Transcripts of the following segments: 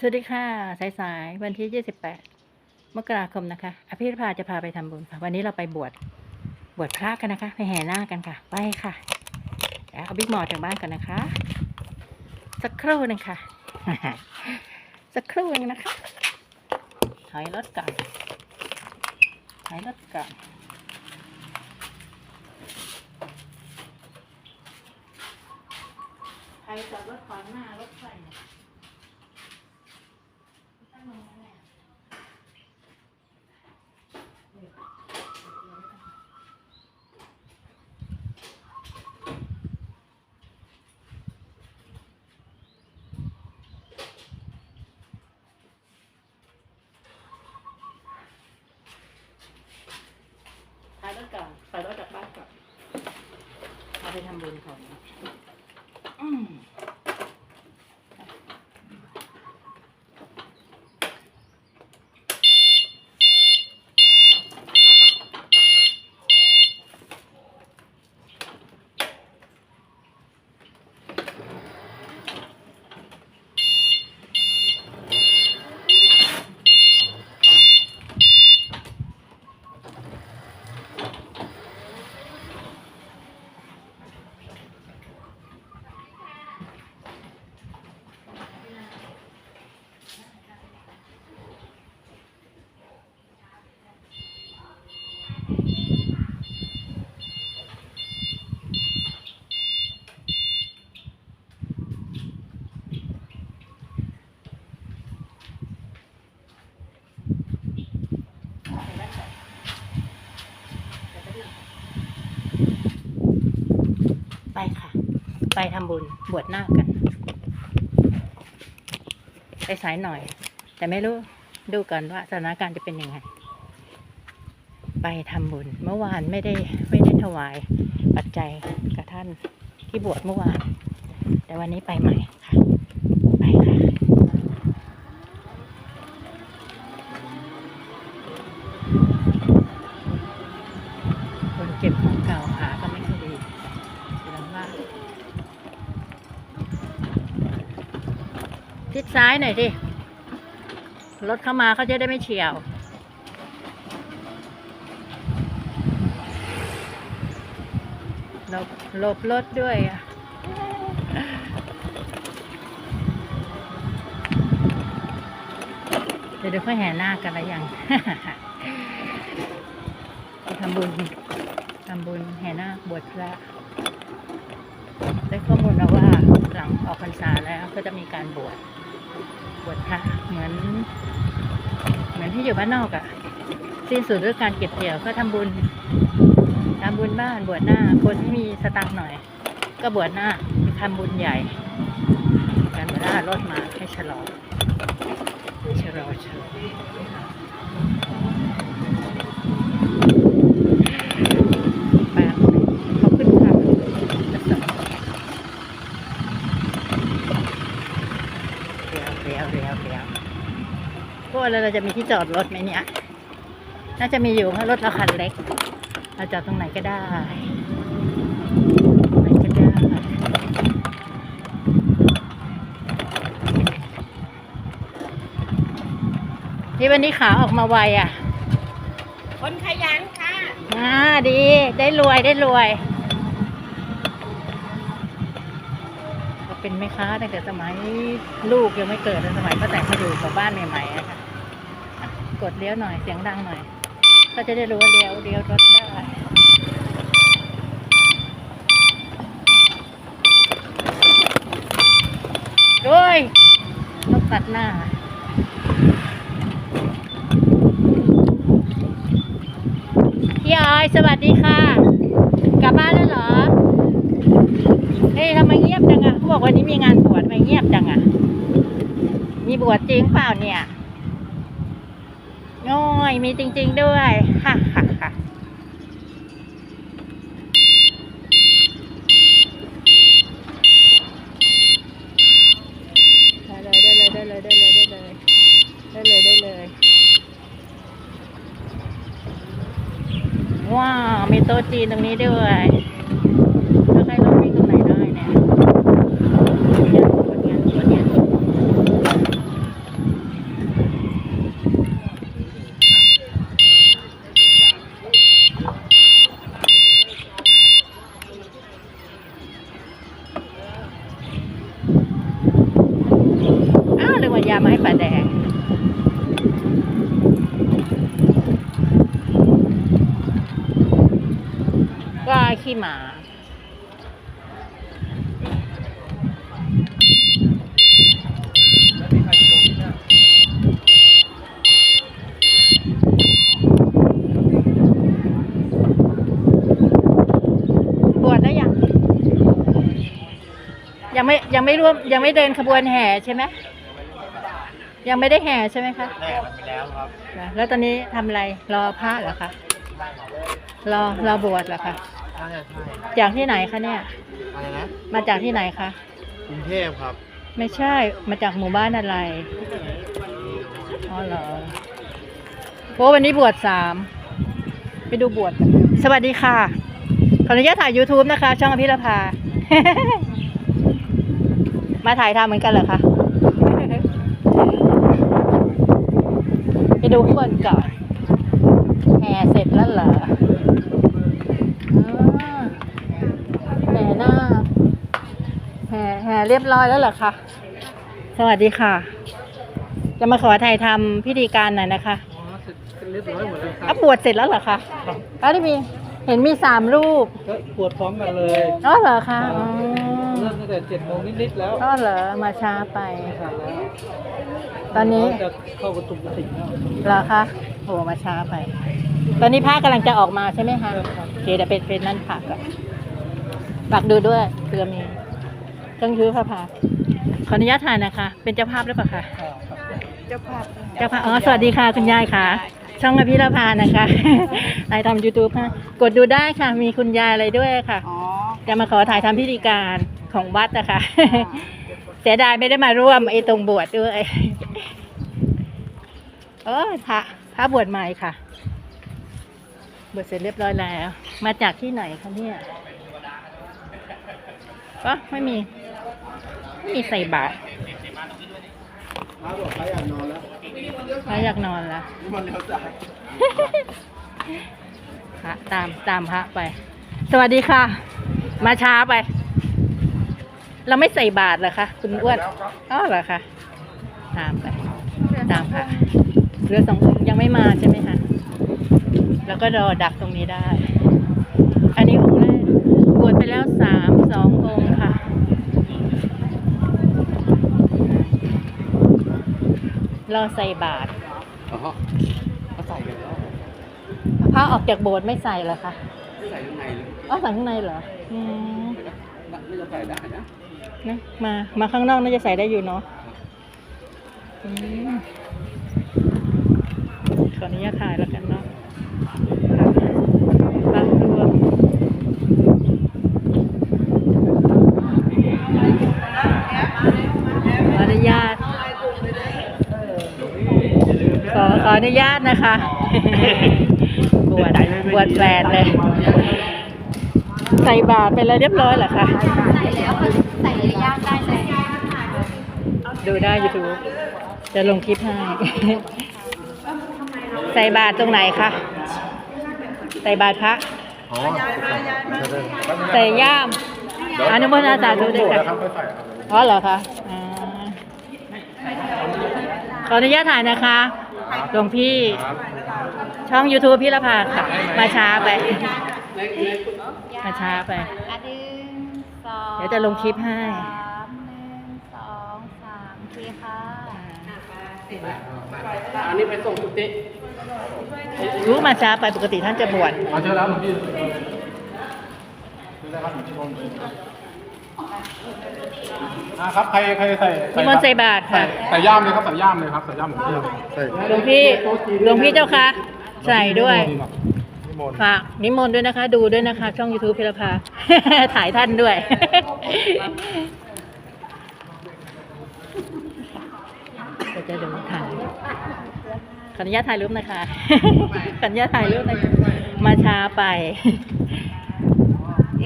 สวัสดีค่ะ สายๆวันที่ 28 มกราคมนะคะ อภิรพาจะพาไปทำบุญค่ะ วันนี้เราไปบวช บวชพระกันนะคะ ไปแห่น้ากันค่ะ ไปค่ะเดี๋ยวเอาบิ๊กหมอจากบ้านกันนะคะ สักครู่หนึงค่ะ สักครู่หนึงนะคะ ถอยรถก่อน ถอยรถก่อนใครจอดรถขวางหน้ารถไฟเนี่ย ตั้งลงมาเนี่ยถอยรถก่อนถอยรถจากบ้านก่อน เอาไไปทำบุญบวชหน้ากัน ไปสายหน่อย แต่ไม่รู้ดูก่อนว่าสถานการณ์จะเป็นยังไง ไปทำบุญ เมื่อวานไม่ได้ไม่ได้ถวายปัจจัยกับท่านที่บวชเมื่อวาน แต่วันนี้ไปใหม่ ทิศซ้ายหน่อยดิรถเข้ามาเขาจะได้ไม่เฉียว หลบหลบรถด้วยอะเดี๋ยวเดี๋ยวค่อยแห่หน้ากันละยังทำบุญทำบุญแห่นาบวชพระได้ข้อมูลมาว่าหลังออกพรรษาแล้วก็จะมีการบวช บวชพระเหมือน เหมือนที่อยู่บ้านนอกอะ่ะ สิ้นสุดด้วยการเก็บเกี่ยวก็ทำบุญทำบุญบ้านบวชหน้า คนที่มีสตางค์หน่อย ก็บวชหน้าทำบุญใหญ่ การบวชหน้ารถมาให้ฉลองฉลองฉลองปดขอบคุณค่ะจะส่งเรียวเรียวเรียวเรียว พวกเราเราจะมีที่จอดรถไหมเนี่ย น่าจะมีอยู่เพราะรถเราคันเล็ก เราจอดตรงไหนก็ได้ไหนก็ได้ที่วันนี้ขาออกมาไวอะ คนขยันค่ะอ่าดี ได้รวยได้รวยก็เป็นแม่ค้าตั้งแต่สมัยลูกยังไม่เกิดเลยสมัยป้าแต่งมาอยู่กับบ้านใหม่ๆอะค่ะอะ กดเลี้ยวหน่อย เสียงดังหน่อย ก็จะได้รู้ว่าเลี้ยวเลี้ยวรถได้โอ้ยรถตัดหน้าพี่ออย สวัสดีค่ะ กลับบ้านแล้วเหรอ เฮ้ยทำไมเงียบจังอะเขาบอกวันนี้มีงานบวชทำไมเงียบจังอะมีบวชจริงเปล่าเนี่ย โอ้ยมีจริง ๆ ด้วยฮ่าฮ่าฮ่าได้เลยได้เลยได้เลยได้เลยได้เลยได้เลยได้เลยว้าว มีโต๊ะจีนตรงนี้ด้วยแล้วใครลงวิ่งตรงไหนได้เนี่ยเนี่ยสวนเนี่ยสวนเนี่ยามาให้ป่าแดง ก็ขี้หมาบวชได้ยังยังไม่ยังไม่ร่วมยังไม่เดินขบวนแห่ใช่ไหมยังไม่ได้แห่ใช่ไหมคะแน่มันไปแล้วครับนะแล้วตอนนี้ทำอะไรรอพระเหรอคะรอรอบวชเหรอคะ น่าจะใช่จากที่ไหนคะเนี่ย อะไรนะมาจากที่ไหนคะ กรุงเทพครับไม่ใช่ มาจากหมู่บ้านอะไร อ๋อเหรอโอ้วันนี้บวชสาม ไปดูบวชกันสวัสดีค่ะ ขออนุญาตถ่าย YouTube นะคะ ช่องอภิรภา มาถ่ายทำเหมือนกันเหรอคะ ไปดูข้างบนก่อนแห่เสร็จแล้วเหรออ๋อแห่หน้า แห่แห่ เรียบร้อยแล้วเหรอคะ สวัสดีค่ะ จะมาขอถ่ายทำพิธีการหน่อยนะคะอ๋อเสร็จเรียบร้อยหมดแล้วครัอะบวชเสร็จแล้วเหรอคะแล้วที่มีเห็นมีสามรูปก็ปวดพร้อมกันเลยอ๋อเหรอคะอ๋อเริ่มตั้งแต่เจ็ดโมงนิดๆแล้วอ๋อเหรอมาช้าไป ครับแล้วตอนนี้ จะเข้าประตูกุฏิแล้ว เหรอคะโหมาช้าไป ตอนนี้พระกำลังจะออกมาใช่ไหมคะโอเคเดี๋ยวเป็นเป็นนั่นผักอะฝากดูด้วยเผื่อมี ต้องชื้อพระพาขออนุญาตถ่ายนะคะ เป็นเจ้าภาพหรือเปล่าคะเจ้าภาพเจ้าค่ะอ๋อสวัสดีค่ะคุณยายค่ะ ช่องอภิรพานะคะไลฟ์ทำยูทูบค่ะกดดูได้ค่ะ มีคุณยายอะไรด้วยค่ะอ๋อจะมาขอถ่ายทำพิธีการของวัดนะคะเสียดายไม่ได้มาร่วมไอ้ตรงบวชด้วยเออพระพระบวชใหม่ค่ะ บวชเสร็จเรียบร้อยแล้ว มาจากที่ไหนคะเนี่ยก็ไม่มีไม่มีใส่บาตรพระบอกพระอยากนอนแล้วพระอยากนอนแล้วนี่มันเร็วจัดพระตามตามพระไป สวัสดีค่ะ มาช้าไป เราไม่ใส่บาตรเหรอคะคุณอ้วนอ๋อเหรอคะตามไปตามพระเรือสององค์ยังไม่มาใช่ไหมคะแล้วก็รอดักตรงนี้ได้ อันนี้องค์แรกบวชไปแล้วสามสององค์ค่ะ รอใส่บาตรอ๋อเขาใส่กันแล้วพระออกจากโบสถ์ไม่ใส่เหรอคะใส่ข้างในเลยอ๋อใส่ข้างในเหรออืมไม่จะใส่ได้นะนะมา มาข้างนอกน่าจะใส่ได้อยู่เนาะอืมขออนุญาตถ่ายแล้วกันเนาะบางรวมขออนุญาต ข อขออนุญาตนะคะบวชบวชแฟนเลย ใส่บาตรไปแล้วเรียบร้อยเหรอคะ ใส่แล้วใส่ย่างได้เลยดูได้ยูทูบจะลงคลิปให้ ใส่บาตรตรงไหนคะ ใส่บาตรพระอ๋อใส่ย่ามอนุโมทนาสาธุด้วยค่ะอ๋อเหรอคะอ่าขออนุญาตถ่ายนะคะ หลวงพี่ช่อง YouTube พี่ละพาค่ะ มาช้าไป มาช้าไปอันหนึ่งสองเดี๋ยวจะลงคลิปให้สามหนึ่งสองสามโอเคค่ะอันนี้ไปส่งกุฏิรู้มาช้าไปปกติท่านจะบวชมาเจอแล้วหลวงพี่ดูได้ครับห นึ่งชั่วโมงอ่าครับใครใครใส่นิมนต์ใส่บาตรค่ะใส่ย่ามเลยครับใส่ย่ามเลยครับใส่ย่ามหลวงพี่ใส่หลวงพี่หลวงพี่เจ้าคะใส่ด้วยนิมนต์ฝากนิมนต์ด้วยนะคะ ดูด้วยนะคะ ช่อง YouTube พิรพาถ่ายท่านด้วยก็จะดูถ่ายขออนุญาตถ่ายรูปนะคะขออนุญาตถ่ายรูปหนะคะมาช้าไป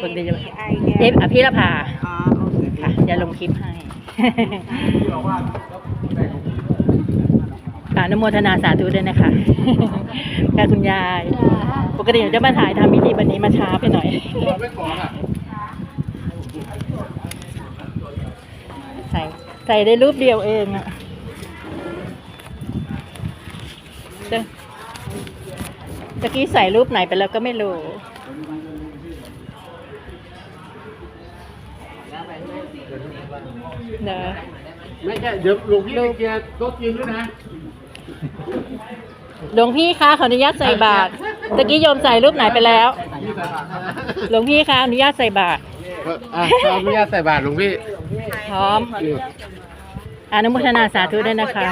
คนดีจะเอฟอภิรพาค่ะ จะลงคลิปให้ ค่ะนโมทนาสาธุด้วยนะคะ ค่ะคุณยาย ปกติหนูจะมาถ่ายทำพิธีวันนี้มาช้าไปหน่อย ใส่ใส่ได้รูปเดียวเองอะตะกี้ใส่รูปไหนไปแล้วก็ไม่รู้ เนอะไม่ใช่เดี๋ยวหลวงพี่ไปเคลียร์โต๊ะจีนด้วยนะหลวงพี่คะขออนุญาตใส่บาตรตะกี้โยมใส่รูปไหนไปแล้ว พี่ใส่บาตรหลวงพี่คะอนุญาตใส่บาตรอะขออนุญาตใส่บาตรหลวงพี่พร้อมอนุโมทนาสาธุด้วยนะคะ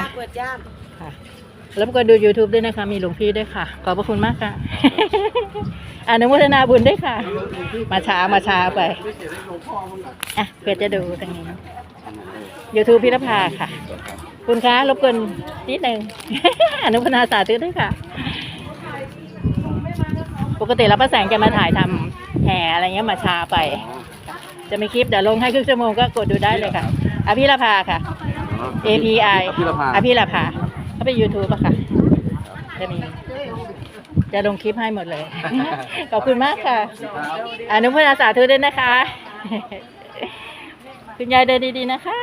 ค่ะแล้วก็ดู YouTube ด้วยนะคะ มีหลวงพี่ด้วยค่ะ ขอบพระคุณมากค่ะ อนุโมทนาบุญด้วยค่ะ มาช้ามาช้าไปอะเพื่อจะดูตรงนี้ YouTube พิรพาค่ะ คุณคะรบกวนนิดนึงอนุโมทนาสาธุด้วยค่ะ ปกติแล้วป้าแสงจะมาถ่ายทำแห่อะไรเงี้ยมาช้าไป จะมีคลิปเดี๋ยวลงให้ครึ่งชั่วโมงก็กดดูได้เลยค่ะอภิรพาค่ะ API อภิรพาอภิรพาเขาไป YouTube อะค่ะ จะมี จะลงคลิปให้หมดเลย ขอบคุณมากค่ะ อนุโมทนาสาธุด้วยนะคะ คุณยายเดินดีๆนะคะ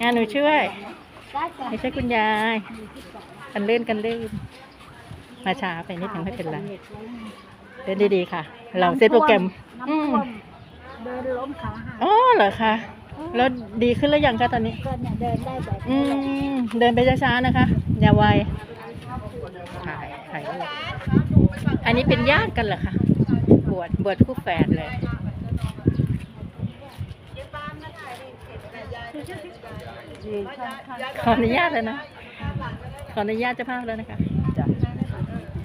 งานหนูช่วยได้จ้ะไม่ใช่คุณยาย กันเล่นกันเล่น มาช้าไปนิดนึงไม่เป็นไรเดินดีๆค่ะ เราเซตโปรแกรมอืมน้ำท่วมเดินล้มขาหักอ๋อเหรอคะแล้วดีขึ้นแล้วยังคะตอนนี้ก็เนี่ยเดินได้แบบอืมเดินไปช้าๆนะคะ อย่าไวถ่ายถ่ายรูปอันนี้เป็นญาติกันเหรอคะบวชบวชคู่แฝดเลย ยืนข้างขออนุญาตเลยนะ ขออนุญาตเจะภาพแล้วนะคะจ้ะ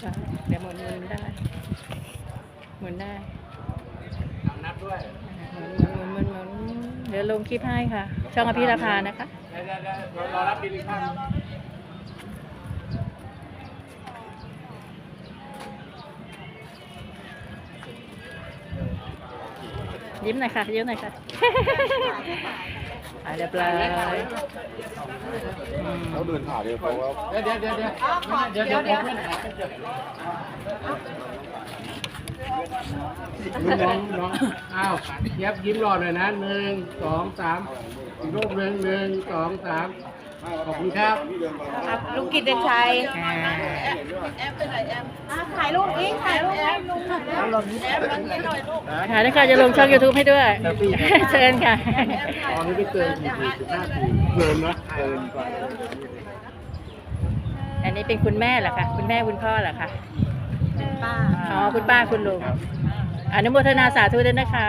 จ้ะเดี๋ยวหมุนหมุนได้หมุนได้นับด้วยหมุนหมุนหมุนหมุนหมุนเดี๋ยวลงคลิปให้ค่ะ ช่องอภิรพานะคะเดี๋ยวเดี๋ยวเดี๋ยวรอรับบิลอีกครั้งยิ้มหน่อยค่ะยิ้มหน่อยค่ะ อ่าเรียบร้อยอืมเขาเดินผ่านเดี๋ยวเขาเดี๋ยวเดี๋ยวเดี๋ยวเดี๋ยวเดี๋ยวเดี๋ยวน้องน้องอ้าวเย็บยิ้มรอหน่อยนะหนึ่งสองสามอีกรูปหนึ่งหนึ่งสองสาม ขอบคุณครับครับลุงกิตเดนชัยอ่าถ่ายรูปอีกถ่ายรูปให้ลุงหน่อยนะถ่ายด้วยค่ะจะลงช่อง YouTube ให้ด้วย เชิญค่ะตอนนี้ไปเกินกี่ทีสิบห้าทีเกินนะเกินไปอันนี้เป็นคุณแม่เหรอคะคุณแม่คุณพ่อเหรอคะป้าอ๋อคุณป้าคุณลุงอนุโมทนาสาธุด้วยนะคะ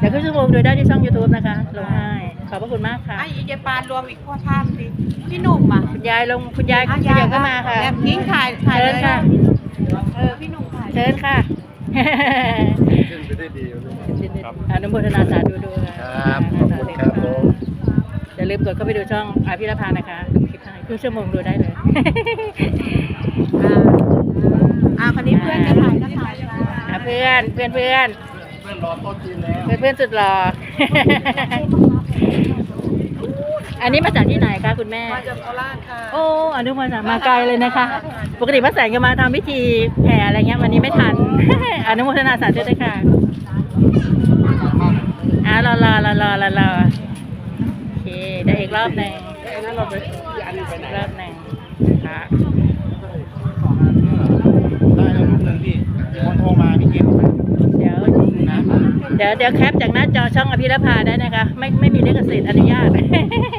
เดี๋ยวขึ้นชั่วโมงดูได้ที่ช่อง YouTube นะคะลงให้ขอบพระคุณมากค่ะ ไอ้ยายปานรวมอีกพ่อท่านดิพี่หนุ่มอะคุณยายลงคุณยายคุณยายก็มาค่ะแบบกิ้งถ่ายถ่ายเชิเลญยค่ะ เออพี่หนุ่มถ่ายเชิญค่ะขึ้นไปได้ดีครับอนุโมทนาสาธุด้วยครับขอบคุณครับผม อย่าลืมกดเข้าไปดูช่องอาพิรพานะคะดูคลิปให้ครึ่งชั่วโมงดูได้เลย อ่าอ่าคนนี้เพื่อนจะถ่ายก็ถ่ายมาอะเพื่อนเพื่อนเพื่อน เพื่อนรอโต๊ะจีนแล้ว เพื่อนเพื่อนสุดหล่อ อันนี้มาจากที่ไหนคะคุณแม่ มาจากโคราชค่ะ โอ้อนุโมทนามาไกลเลยนะคะ ปกติพระแสงจะมาทำพิธีแผ่อะไรเงี้ยวันนี้ไม่ทัน อนุโมทนาสาธุด้วยค่ะอะรอรอรอรอรอรอโอเคเดี๋ยวอีกรอบหนึ่งเอ้ยนั้นเราไปอีกอันหนึงไปไหนรอบหนึ่งค่ะได้แล้วรูปหนึ่งพี่คนโทรมาพี่กิ๊ฟเดี๋ยวนะเดี๋ยวเดี๋ยวแคปจากหน้าจอช่องอภิรพาได้นะคะ ไม่ไม่มีลิขสิทธิ์อนุญาต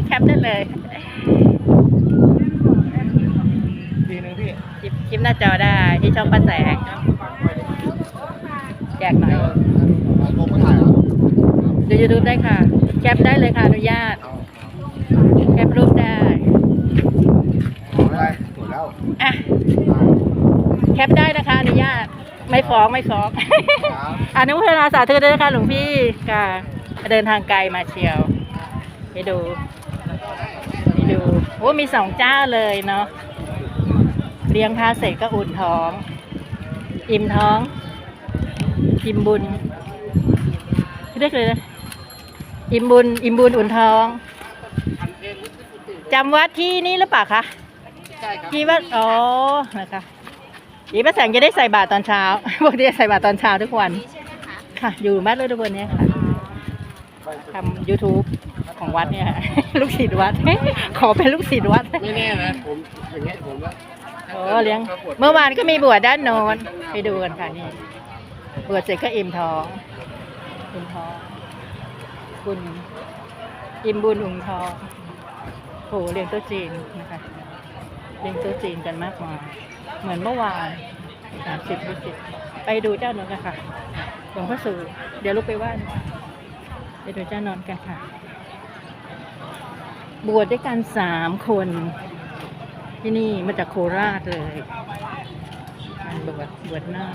แคปได้เลยทีหนึ่งพี่คลิปคลิปหน้าจอได้ที่ช่องป้าแสง แจกหน่อยโทรมาถ่ายเหรอดูยูทูบได้ค่ะ แคปได้เลยค่ะอนุญาต แคปรูปได้ไม่ได้หมดแล้วอะแคปได้นะคะอนุญาต ไม่ฟ้องไม่ฟ้อง อนุโมทนาสาธุด้วยนะคะหลวงพี่ค่ะเดินทางไกลมาเชียวไปดูไปดูโอ้มีสองเจ้าเลยเนาะเลี้ยงพระเสร็จก็อุ่นท้อง อิ่มท้องอิ่มบุญเรียกเลยนะอิ่มบุญอิ่มบุญอุ่นท้องจำวัดที่นี่หรือเปล่าคะใช่ครับที่วัดอ๋อนะคะ อีพระแสงจะได้ใส่บาตรตอนเช้าปกติจะใส่บาตรตอนเช้าทุกวันค่ะ อยู่บ้านเลยทุกวันเนี้ยค่ะทำ YouTube ของวัดเนี่ยค่ะ ลูกศิษย์วัด ขอเป็นลูกศิษย์วัด ไม่แน่นะผมอย่างเงี้ยผมว่าโอ้เลี้ยง เมื่อวานก็มีบวชด้านโน้นไปดูกันค่ะนี่ บวชเสร็จก็อิ่มท้องอิ่มท้องบุญอิ่มบุญอุ่งท้องโหเลี้ยงโตัวจีนนะคะเลี้ยงโตัวจีนกันมากมาย เหมือนเมื่อวานสามสิบยี่สิบไปดูเจ้านนกันค่ะหลวงพ่อสื่อเดี๋ยวลุกไปไหว้ไปดูเจ้านนกันค่ะ บวชด้วยกันสามคน ที่นี่มาจากโคราชเลยการบวชบวชหน้า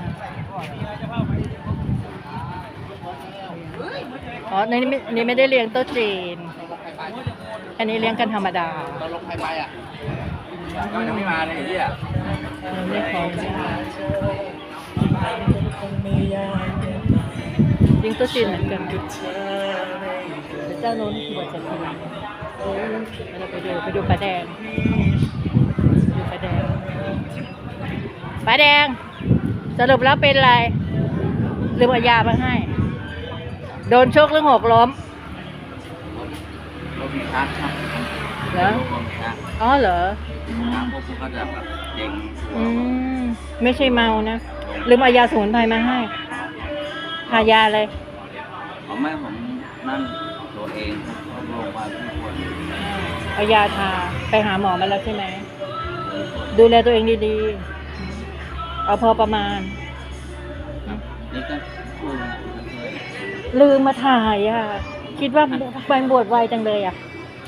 อ๋อในนี้ไม่นี่ไม่ได้เลี้ยงโต๊ะจีน อันนี้เลี้ยงกันธรรมดาตอนลงใครไปอะ ก็ยังไม่มาเลยไอ้เหี้ยยังไม่พร้อมเลี้ยงต๊ะจีนเหมือนกันแต่เจ้าโน้นบวชจากทีเราไปดูไปดูปลาแดงดูปลาแดงปลาแดง สรุปแล้วเป็นอะไรลืมเอายามาให้ โดนชกหรือหกล้มรถมีคัสครับเหรออ๋อเหรอ ทางพวกพวกเขาจะแบบเด็งอืมไม่ใช่เมานะลืมเอายาสมุนไพรมาให้ทายาเลยผมไม่ผมนั่นตัวเองผมลงมาทุกคนเอายาทาไปหาหมอมาแล้วใช่ไหมดูแลตัวเองดีๆ เอาพอประมาณนี่ก็คุยลืมมาถ่ายอะ คิดว่าไปบวชไวจังเลยอะ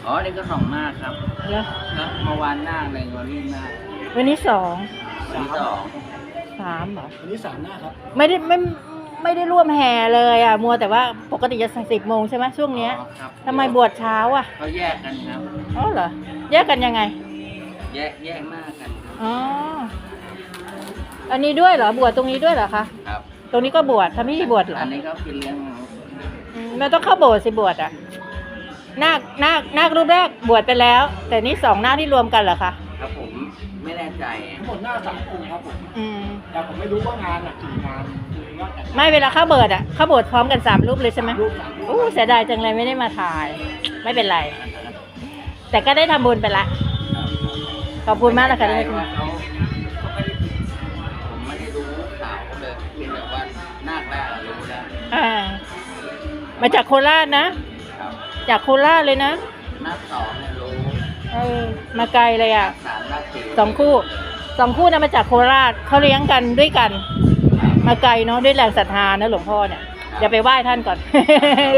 อ๋อนี่ก็สองหน้าครับ แล้วก็เมื่อวานหน้าเลยวันนี้หน้าวันนี้สองวันที่สองสามเหรอ วันนี้สามหน้าครับ ไม่ได้ไม่ไม่ได้ร่วมแห่เลยอะ มัวแต่ว่าปกติจะสิบโมงใช่ไหมช่วงเนี้ยอ๋อครับทำไมบวชเช้าอะเขาแยกกันครับ อ๋อเหรอ แยกกันยังไง แยกแยกหน้ากันครับอ๋อ อันนี้ด้วยเหรอ บวชตรงนี้ด้วยเหรอคะ ครับตรงนี้ก็บวชทำพิธีบวชเหรออันนี้ก็คือเลี้ยงอืมมันต้องเข้าโบสถ์สิบวชอะ นาคนาคนาครูปแรกบวชไปแล้ว แต่นี่สองหน้าที่รวมกันเหรอคะครับผมไม่แน่ใจทั้งหมดหน้าสามองค์ครับผมอืมแต่ผมไม่รู้ว่างานอะกี่งานคือว่าแต่ไม่เวลาเข้าโบสถ์อะเข้าโบสถ์พร้อมกันสามรูปเลยใช่ไหมรูปสามรูปโอ้เสียดายจังเลยไม่ได้มาถ่าย ไม่เป็นไร แต่ก็ได้ทำบุญไปละขอบคุณมากนะคะที่ให้ไแน่ใจคุณว่าเขาเขาไม่ได้ผมไม่ได้รู้ข่าวเลยเพียงแต่ว่าหน้าแรกรู้แล้วอ่ามาจากโคราชนะครับ จากโคราชเลยนะหน้าสองเนี่ยรู้เออมาไกลเลยอะสามหน้าสี่สองคู่สองคู่นะมาจากโคราชเขาเลี้ยงกันด้วยกัน มาไกลเนาะด้วยแรงศรัทธานะหลวงพ่อเนี่ยเดี๋ยวไปไหว้ท่านก่อน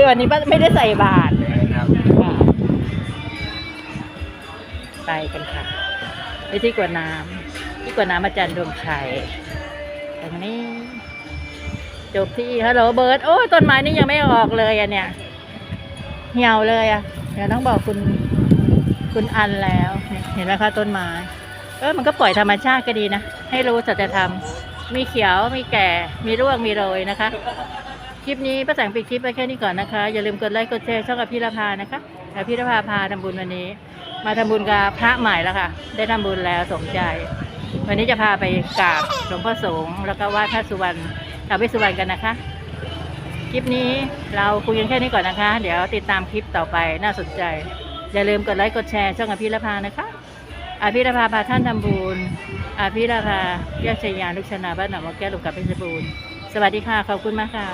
วันนี้ไม่ได้ใส่บาตรครับค่ะไปกันค่ะไปที่กวดน้ำที่กวดน้ำอาจารย์ดวงชัยตรงนี้จบที่ฮัลโหลเบิร์ดโอ้ยต้นไม้นี่ยังไม่ออกเลยอะเนี่ย เหี่ยวเลยอะ เดี๋ยวต้องบอกคุณคุณอันแล้ว เห็นไหมคะต้นไม้ เออมันก็ปล่อยธรรมชาติก็ดีนะ ให้รู้สัจธรรม มีเขียว มีแก่ มีร่วง มีโรยนะคะ คลิปนี้ป้าแสงปิดคลิปไปแค่นี้ก่อนนะคะ อย่าลืมกดไลค์กดแชร์ช่องอภิรพานะคะอภิรพาพาทำบุญวันนี้ มาทำบุญกับพระใหม่แล้วค่ะ ได้ทำบุญแล้วสมใจ วันนี้จะพาไปกราบหลวงพ่อสงฆ์แล้วก็ไหว้พระสุวรรณกราบพระสุวรรณกันนะคะ คลิปนี้เราคุยกันแค่นี้ก่อนนะคะ เดี๋ยวติดตามคลิปต่อไปน่าสนใจ อย่าลืมกดไลค์กดแชร์ช่องอภิรพานะคะอภิรพาพาท่านทำบุญอภิรพาแยกชัยยานุกชนาบ้านหนองมะแก้วหลุมกับเพชรบูรณ์สวัสดีค่ะ ขอบคุณมากค่ะ